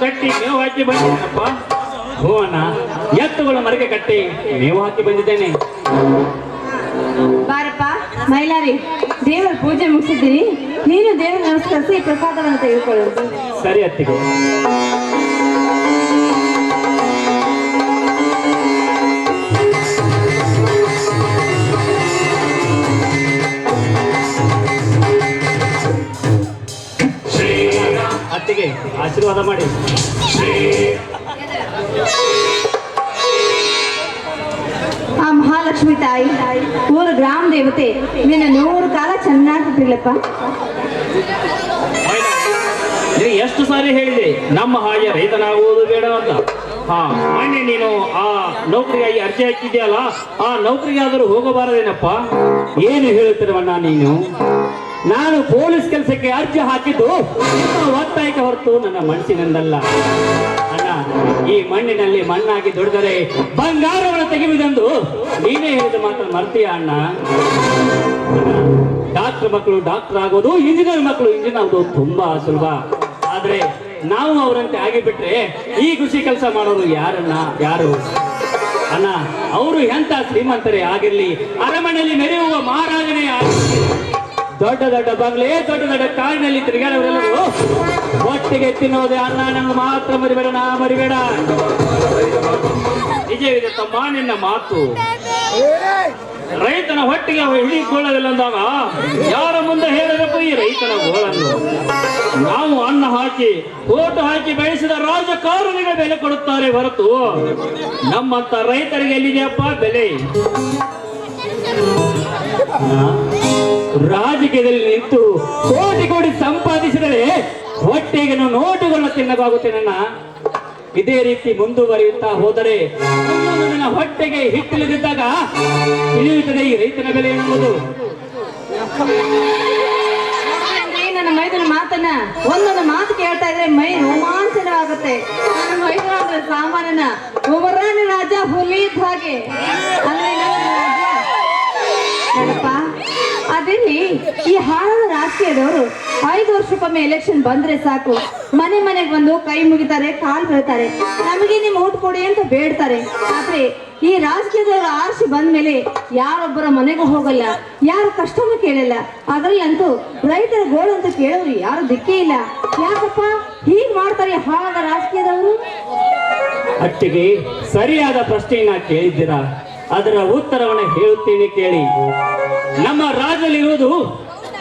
ಕಟ್ಟಿ ಮೇವು ಹಾಕಿ ಬಂದಿದ್ದೇನಪ್ಪ ಹೂವನ್ನ ಅಣ್ಣ ಎತ್ತುಗಳ ಮರಗೆ ಕಟ್ಟಿ ಮೇವು ಹಾಕಿ ಬಂದಿದ್ದೇನೆ. ಬಾರಪ್ಪ ಮೈಲಾರಿ ದೇವರ ಪೂಜೆ ಮುಗಿಸಿದ್ದೀನಿ ನೀನು ದೇವರ ನಮಸ್ಕರಿಸಿ ಪ್ರಸಾದವನ್ನು ತೆಗೆದುಕೊಳ್ಳುವುದು. ಸರಿ ಅತ್ತಿಗೆ ಅತ್ತಿಗೆ. ಮಹಾಲಕ್ಷ್ಮಿ ತಾಯಿ, ಊರ ಗ್ರಾಮ ದೇವತೆ, ನಿನ್ನ ನೂರು ಕಾಲ ಚೆನ್ನಾಗಿಟ್ಟಿರ್ಲಪ್ಪ ನಿನಗೆ ಎಷ್ಟು ಸಾರಿ ಹೇಳಿದೆ ನಮ್ಮ ಹಾಗೆ ರೈತನಾಗುವುದು ಬೇಡ ಅಂತ. ಹಾ, ಮೊನ್ನೆ ನೀನು ಆ ನೌಕರಿಗಾಗಿ ಅರ್ಜಿ ಹಾಕಿದ್ಯಲ್ಲ, ಆ ನೌಕರಿಗಾದರೂ ಹೋಗಬಾರದೇನಪ್ಪ? ಏನು ಹೇಳುತ್ತಿರುವಣ್ಣ ನೀನು? ನಾನು ಪೊಲೀಸ್ ಕೆಲಸಕ್ಕೆ ಅರ್ಜಿ ಹಾಕಿದ್ದು ಒತ್ತಾಯಕ್ಕೆ ಹೊರತು ನನ್ನ ಮನಸ್ಸಿನಂದಲ್ಲ. ಅಣ್ಣ, ಈ ಮಣ್ಣಿನಲ್ಲಿ ಮಣ್ಣಾಗಿ ದುಡಿದರೆ ಬಂಗಾರವನ್ನು ತೆಗೆಯುವುದೆಂದು ನೀನೇ ಹೇಳಿದ ಮಾತ್ರ ಮರ್ತೀಯ ಅಣ್ಣ? ಡಾಕ್ಟರ್ ಮಕ್ಕಳು ಡಾಕ್ಟರ್ ಆಗೋದು, ಇಂಜಿನಿಯರ್ ಮಕ್ಕಳು ಇಂಜಿನಿಯರ್ ಆಗೋದು ತುಂಬಾ ಸುಲಭ. ಆದ್ರೆ ನಾವು ಅವರಂತೆ ಆಗಿಬಿಟ್ರೆ ಈ ಕೃಷಿ ಕೆಲಸ ಮಾಡೋರು ಯಾರನ್ನ ಯಾರು? ಅಣ್ಣ, ಅವರು ಎಂತ ಶ್ರೀಮಂತರೇ ಆಗಿರ್ಲಿ, ಅರಮನೆಯಲ್ಲಿ ಮೆರೆಯುವ ಮಹಾರಾಜನೇ ಆಗಿರ್ಲಿ. ದೊಡ್ಡ ದೊಡ್ಡ ಬಂಗ್ಲೆ ದೊಡ್ಡ ದೊಡ್ಡ ಕಾಡಿನಲ್ಲಿ ತಿರುಗಾಡವರೆಲ್ಲರೂ ಒಟ್ಟಿಗೆ ತಿನ್ನೋದೆ ಅನ್ನ, ನಂಗೆ ಮಾತ್ರ ಮರಿಬೇಡ, ನಾ ಮರಿಬೇಡ. ನಿಜವಿದೆ ತಮ್ಮ, ನಿನ್ನ ಮಾತು. ರೈತನ ಹೊಟ್ಟಿಗೆ ಹಿಡಿಕೊಳ್ಳೋದಿಲ್ಲ ಅಂದಾಗ, ಯಾರ ಮುಂದೆ ಹೇಳಬೇಕು ಈ ರೈತನ ಗೋಳನ್ನು? ನಾವು ಅನ್ನ ಹಾಕಿ, ಓಟು ಹಾಕಿ ಬೆಳೆಸಿದ ರಾಜಕಾರಣಿಗೆ ಬೆಲೆ ಕೊಡುತ್ತಾರೆ ಹೊರತು, ನಮ್ಮಂತ ರೈತರಿಗೆ ಎಲ್ಲಿದೆಯಪ್ಪ ಬೆಲೆ? ರಾಜಕೀಯದಲ್ಲಿ ನಿಂತು ಕೋಟಿ ಕೋಟಿ ಸಂಪಾದಿಸಿದರೆ ಹೊಟ್ಟೆಗೆ ನೋಟುಗಳನ್ನು ತಿನ್ನಬಾಗುತ್ತೆ ನನ್ನ. ಇದೇ ರೀತಿ ಮುಂದುವರಿಯುತ್ತಾ ಹೋದರೆ ನನ್ನ ಹೊಟ್ಟೆಗೆ ಹಿಟ್ಟಿಲ್ಲದಿದ್ದಾಗ ತಿಳಿಯುತ್ತದೆ ಈ ರೈತನ ಬೆಲೆ ಎನ್ನುವುದು ನನ್ನ ಮೈದನ ಮಾತನ್ನ ಒಂದೊಂದು ಮಾತು ಕೇಳ್ತಾ ಇದ್ರೆ ಮೈ ರೋಮಾಂಚನವಾಗುತ್ತೆ. ನನ್ನ ಮೈದನ ಸಾಮಾನ್ಯನ ರಾಜ ಹುಲಿ ಹಾಗೆ. ಅದಿಲ್ಲಿ ಈ ಹಾಳದ ರಾಜಕೀಯದವರು ಐದು ವರ್ಷಕ್ಕೊಮ್ಮೆ ಎಲೆಕ್ಷನ್ ಬಂದ್ರೆ ಸಾಕು. ಮನೆ ಮನೆಗೆ ಬಂದು ಕೈ ಮುಗಿತಾರೆ, ಕಾಲು ಬೀಳ್ತಾರೆ. ನಮಗೆ ನಿಮ್ ಓಟ್ ಕೊಡಿ ಅಂತ ಬೇಡ್ತಾರೆ. ಆದ್ರೆ ಈ ರಾಜಕೀಯದವರು ಆರ್ಸಿ ಬಂದ್ಮೇಲೆ ಯಾರೊಬ್ಬರ ಮನೆಗೂ ಹೋಗಲ್ಲ, ಯಾರ ಕಷ್ಟನೂ ಕೇಳಲ್ಲ. ಅದ್ರಲ್ಲಂತೂ ರೈತರ ಗೋಳು ಅಂತ ಕೇಳೋರು ಯಾರು ದಿಕ್ಕೇ ಇಲ್ಲ. ಯಾಕಪ್ಪ? ಹೀಗ್ ಮಾಡ್ತಾರೆ ಹಾಳ ಹಾಳದ ರಾಜಕೀಯದವರು? ಅಟ್ಟಿಗೆ ಸರಿಯಾದ ಪ್ರಶ್ನೆಯನ್ನ ಕೇಳಿದ್ದೀರಾ? ಅದರ ಉತ್ತರವನ್ನು ಹೇಳುತ್ತೇನೆ ಕೇಳಿ. ನಮ್ಮ ರಾಜ್ಯದಲ್ಲಿರುವುದು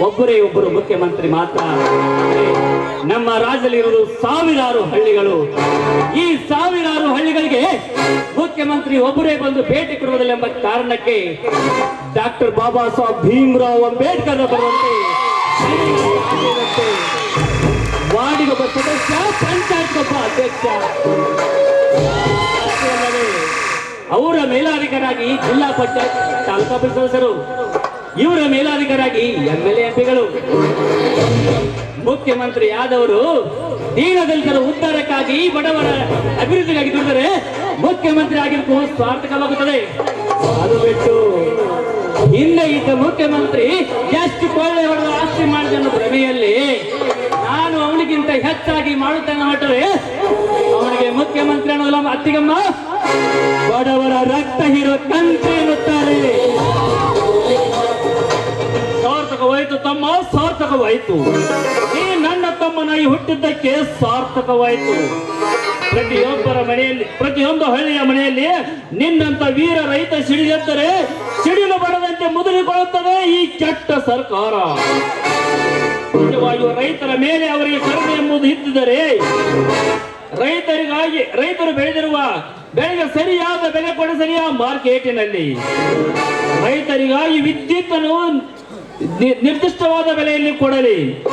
ಒಬ್ಬರೇ ಒಬ್ಬರು ಮುಖ್ಯಮಂತ್ರಿ ಮಾತ್ರ. ನಮ್ಮ ರಾಜ್ಯದಲ್ಲಿರುವುದು ಸಾವಿರಾರು ಹಳ್ಳಿಗಳು. ಈ ಸಾವಿರಾರು ಹಳ್ಳಿಗಳಿಗೆ ಮುಖ್ಯಮಂತ್ರಿ ಒಬ್ಬರೇ ಬಂದು ಭೇಟಿ ಕೊಡುವುದಿಲ್ಲ ಎಂಬ ಕಾರಣಕ್ಕೆ ಡಾಕ್ಟರ್ ಬಾಬಾ ಸಾಹೇಬ್ ಭೀಮರಾವ್ ಅಂಬೇಡ್ಕರ್ ಬರುವಂತೆ ವಾರ್ಡಿಗೊಬ್ಬ ಸದಸ್ಯ ಪಂಚಾಯತ್ಗೊಬ್ಬ ಅಧ್ಯಕ್ಷ. ಅಷ್ಟೇ ಅಲ್ಲದೆ ಅವರ ಮೇಲಾಧಿಕಾರಿಯಾಗಿ ಜಿಲ್ಲಾ ಪಂಚಾಯತ್ ತಾಲೂಕಾ ಪಂಚಾಯತ್ ಸದಸ್ಯರು, ಇವರ ಮೇಲಾಧಿಕಾರಿಯಾಗಿ ಎಂ ಎಲ್ ಎಂಪಿಗಳು. ಮುಖ್ಯಮಂತ್ರಿ ಆದವರು ದೀನದಲಿತರ ಉದ್ಧಾರಕ್ಕಾಗಿ ಬಡವರ ಅಭಿವೃದ್ಧಿಗಾಗಿ ದುಡಿದರೆ ಮುಖ್ಯಮಂತ್ರಿ ಆಗಿರ್ಬೋದು ಸ್ವಾರ್ಥಕವಾಗುತ್ತದೆ. ಅದು ಬಿಟ್ಟು ಹಿಂದೆ ಇದ್ದ ಮುಖ್ಯಮಂತ್ರಿ ಎಷ್ಟು ಕೊಳ್ಳೆ ಹೊಡೆದ ಆಸ್ತಿ ಮಾಡಿದ ಭ್ರಮೆಯಲ್ಲಿ ನಾನು ಅವನಿಗಿಂತ ಹೆಚ್ಚಾಗಿ ಮಾಡುತ್ತೇನೆ ಹೊರಟರೆ ಅವನಿಗೆ ಮುಖ್ಯಮಂತ್ರಿ ಅನ್ನೋದಲ್ಲ ಅತ್ತಿಗಮ್ಮ. ಬಡವರ ರಕ್ತ ಹೀರೋ ಕಂತೆ ಎನ್ನುತ್ತಾರೆ. ಸಾರ್ಥಕವಾಯಿತು ತಮ್ಮ, ಸಾರ್ಥಕವಾಯಿತು. ಈ ನನ್ನ ತಮ್ಮನಾಗಿ ಹುಟ್ಟಿದ್ದಕ್ಕೆ ಸಾರ್ಥಕವಾಯಿತು. ಪ್ರತಿಯೊಬ್ಬರ ಮನೆಯಲ್ಲಿ, ಪ್ರತಿಯೊಂದು ಹಳ್ಳಿಯ ಮನೆಯಲ್ಲಿ ನಿನ್ನಂತ ವೀರ ರೈತ ಸಿಡಿದೆದ್ದರೆ ಸಿಡಿಲು ಬಡದಂತೆ ಮುದುರಿಕೊಳ್ಳುತ್ತದೆ ಈ ಕೆಟ್ಟ ಸರ್ಕಾರ. ನಿಜವಾಗಿಯೂ ರೈತರ ಮೇಲೆ ಅವರಿಗೆ ಕರುಣೆ ಎಂಬುದು ಇದ್ದಿದ್ದರೆ ರೈತರಿಗಾಗಿ, ರೈತರು ಬೆಳೆದಿರುವ ಬೆಳೆಗೆ ಸರಿಯಾದ ಬೆಲೆ ಕೊಡ ಕೊಡಿಸಲಿಯ ಮಾರ್ಕೆಟಿನಲ್ಲಿ ರೈತರಿಗಾಗಿ ವಿದ್ಯುತ್ ನಿರ್ದಿಷ್ಟವಾದ ಬೆಲೆಯಲ್ಲಿ ಕೊಡಲಿ.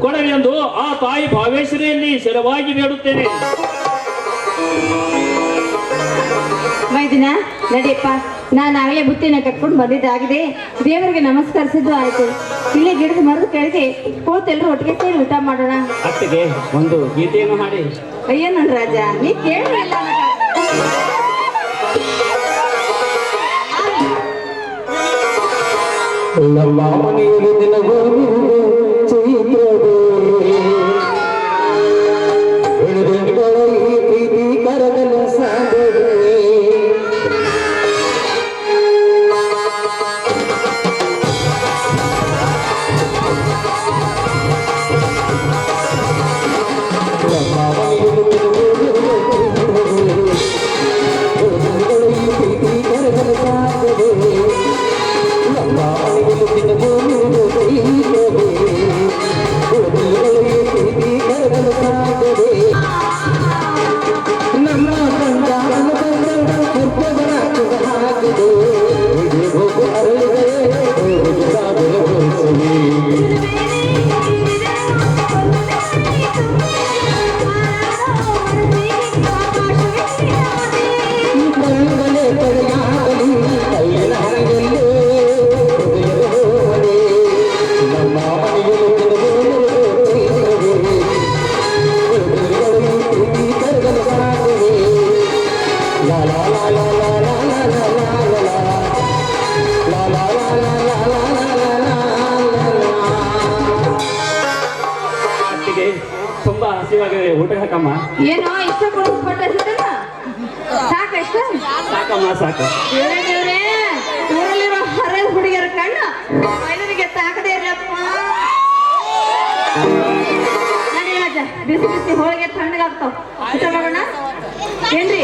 ಕೊಡಲಿ ಎಂದು ಆ ತಾಯಿ ಭಾವೇಶ್ವರಿಯಲ್ಲಿ ಸ್ಥಿರವಾಗಿ ಬೇಡುತ್ತೇನೆ. ಮೈದಿನ ನಡಿಯಪ್ಪ. ನಾನು ಆಗಲೇ ಬುತ್ತಿನ ಕಟ್ಕೊಂಡು ಬಂದಿದ್ದಾಗಿದೆ ದೇವರಿಗೆ ನಮಸ್ಕರಿಸಿದ್ದು ಆಯ್ತು. ಇಲ್ಲೇ ಗಿಡದ ಮರದ ಕೆಳಗೆ ಕೂತೆಲ್ಲರೂ ಒಟ್ಟಿಗೆ ಸೇರಿ ಊಟ ಮಾಡೋಣ. ಅತ್ತಿಗೆ ಒಂದು ಗೀತೆಯನ್ನು ಹಾಡಿ. ಅಯ್ಯೋ ನನ್ನ ರಾಜ ನೀ ಕೇಳಿಲ್ಲ ನಮ್ಮ ಮನೆಯಲ್ಲಿ ದಿನಗೊಂದು I'm not going to be the one. ಏನೋ ಇಷ್ಟ ಕೊಡಿಸ್ಕೊಂಡ ಸಾಕ ಇಷ್ಟ? ಸಾಕಮ್ಮ ಸಾಕು. ಊರಲ್ಲಿರೋ ಹರೆ ಹುಡುಗಿಯರ ಕಣ್ಣ. ಮೈದನಿಗೆ ತಾಕದೇ ಇರಪ್ಪ. ಬಿಸಿ ಬಿಸಿ ಹೋಳಿಗೆ ತಣ್ಣಗಾಗ್ತಾವ. ಊಟ ಏನ್ರಿ?